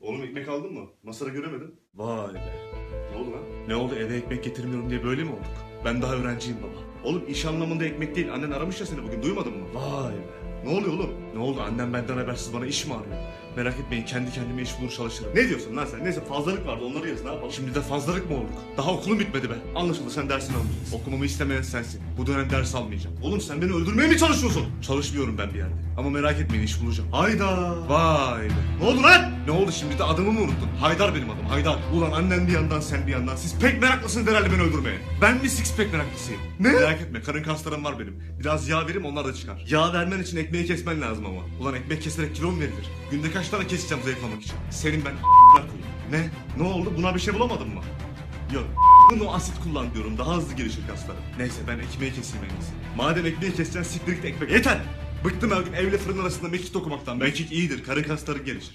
Oğlum ekmek aldın mı? Masada göremedim. Vay be. Ne oldu lan? Ne oldu eve ekmek getirmiyorum diye böyle mi olduk? Ben daha öğrenciyim baba. Oğlum iş anlamında ekmek değil. Annen aramış ya seni bugün duymadın mı? Vay be. Ne oluyor oğlum? Ne oldu annem benden habersiz bana iş mi arıyor? Merak etmeyin kendi kendime iş bulur çalışırım. Ne diyorsun lan sen? Neyse fazlalık vardı onları yeriz ne yapalım? Şimdi de fazlalık mı olduk? Daha okulum bitmedi be. Anlaşıldı sen dersini almayacaksın. Okumamı istemeyen sensin. Bu dönem ders almayacağım. Oğlum sen beni öldürmeye mi çalışıyorsun? Çalışmıyorum ben bir yerde. Ama merak etmeyin iş bulacağım. Hayda. Vay be. Ne oldu lan? Ne oldu şimdi de adımı mı unuttun? Haydar benim adım Haydar. Ulan annen bir yandan sen bir yandan. Siz pek meraklısınız herhalde beni öldürmeye. Ben mi six pack meraklısıyım? Ne? Merak etme karın kaslarım var benim. Biraz yağ vereyim onlar da çıkar. Yağ vermen için ekmeği kesmen lazım ama. Ulan ekmek keserek kilo mu verilir? Günde kaç tane keseceğim zayıflamak için? Senin ben koyayım. Ne? Ne oldu? Buna bir şey bulamadın mı? Yok. Bunu asit kullan diyorum. Daha hızlı gelişir kasları. Neyse ben ekmeği keseyim en iyisi. Madem ekmeği keseceksin siktir git ekmek. Yeter! Bıktım her gün evle fırın arasında mekik okumaktan. Mekik iyidir karın kasları gelişir.